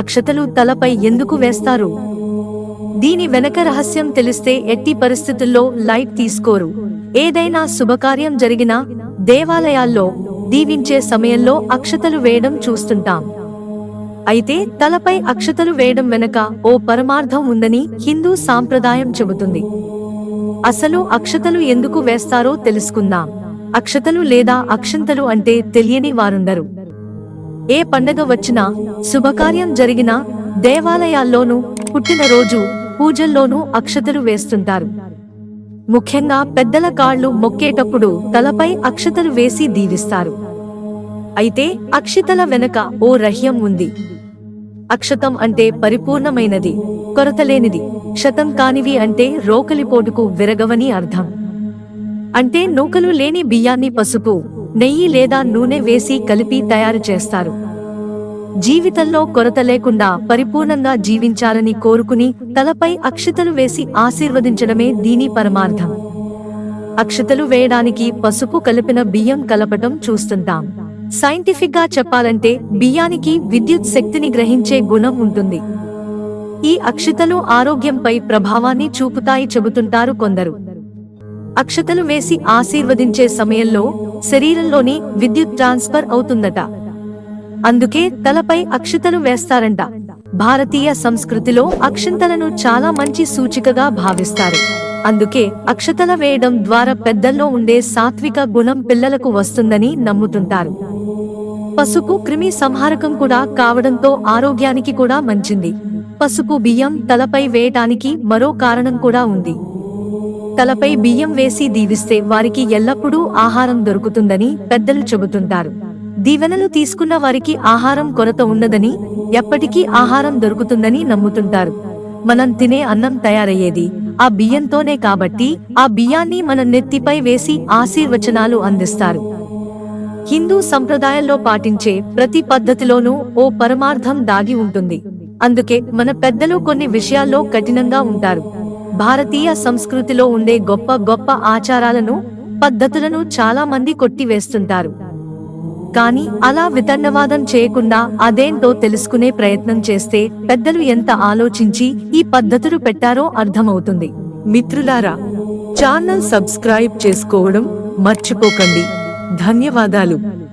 అక్షతలు తలపై ఎందుకు వేస్తారు? దీని వెనక రహస్యం తెలిస్తే ఎట్టి పరిస్థితుల్లో లైట్ తీసుకోరు. ఏదైనా శుభకార్యం జరిగినా దేవాలయాల్లో దీవించే సమయంలో అక్షతలు వేయడం చూస్తుంటాం. అయితే తలపై అక్షతలు వేయడం వెనక ఓ పరమార్థం ఉందని హిందూ సాంప్రదాయం చెబుతుంది. అసలు అక్షతలు ఎందుకు వేస్తారో తెలుసుకుందాం. అక్షతలు లేదా అక్షంతలు అంటే తెలియని వారుండరు. ఏ పండగ వచ్చినా శుభకార్యం జరిగినా దేవాలయాల్లోనూ పుట్టినరోజు పూజల్లోనూ అక్షతలు వేస్తుంటారు. ముఖ్యంగా పెద్దల కాళ్ళు మొక్కేటప్పుడు తలపై అక్షతలు వేసి దీవిస్తారు. అయితే అక్షితల వెనక ఓ రహ్యం ఉంది. అక్షతం అంటే పరిపూర్ణమైనది కొరతలేనిది క్షతం కానివి అంటే రోకలిపోటుకు విరగవని అర్థం. అంటే నూకలు లేని బియ్యాన్ని పసుపు నెయ్యి లేదా నూనె వేసి కలిపి తయారు చేస్తారు. జీవితంలో కొరత లేకుండా పరిపూర్ణంగా జీవించాలని కోరుకుని తలపై అక్షతలు వేసి ఆశీర్వదించడమే దీని పరమార్థం. అక్షతలు వేయడానికి పసుపు కలిపిన బియ్యం కలపటం చూస్తుంటాం. సైంటిఫిక్గా చెప్పాలంటే బియ్యానికి విద్యుత్ శక్తిని గ్రహించే గుణం ఉంటుంది. ఈ అక్షతలు ఆరోగ్యంపై ప్రభావాన్ని చూపుతాయి చెబుతుంటారు కొందరు. అక్షతలు వేసి ఆశీర్వదించే సమయంలో శరీరంలోని విద్యుత్ ట్రాన్స్ఫర్ అవుతుందట. అందుకే తలపై అక్షతలు వేస్తారంట. భారతీయ సంస్కృతిలో అక్షంతలను చాలా మంచి సూచికగా భావిస్తారు. అందుకే అక్షతల వేయడం ద్వారా పెద్దల్లో ఉండే సాత్విక గుణం పిల్లలకు వస్తుందని నమ్ముతుంటారు. పసుపు క్రిమి సంహారకం కూడా కావడంతో ఆరోగ్యానికి కూడా మంచింది. పసుపు బియ్యం తలపై వేయటానికి మరో కారణం కూడా ఉంది. తలపై బియ్యం వేసి దీవిస్తే వారికి ఎల్లప్పుడూ ఆహారం దొరుకుతుందని పెద్దలు చెబుతుంటారు. దీవెనలు తీసుకున్న వారికి ఆహారం కొరత ఉన్నదని ఎప్పటికీ ఆహారం దొరుకుతుందని నమ్ముతుంటారు. మనం తినే అన్నం తయారయ్యేది ఆ బియ్యంతోనే కాబట్టి ఆ బియ్యాన్ని మన నెత్తిపై వేసి ఆశీర్వచనాలు అందిస్తారు. హిందూ సంప్రదాయంలో పాటించే ప్రతి పద్ధతిలోనూ ఓ పరమార్థం దాగి ఉంటుంది. అందుకే మన పెద్దలు కొన్ని విషయాల్లో కఠినంగా ఉంటారు. భారతీయ సంస్కృతిలో ఉండే గొప్ప గొప్ప ఆచారాలను పద్ధతులను చాలా మంది కొట్టివేస్తుంటారు. కానీ అలా వితండవాదం చేయకుండా అదేంటో తెలుసుకునే ప్రయత్నం చేస్తే పెద్దలు ఎంత ఆలోచించి ఈ పద్ధతులు పెట్టారో అర్థమవుతుంది. మిత్రులారా ఛానల్ సబ్స్క్రైబ్ చేసుకోవడం మర్చిపోకండి. ధన్యవాదాలు.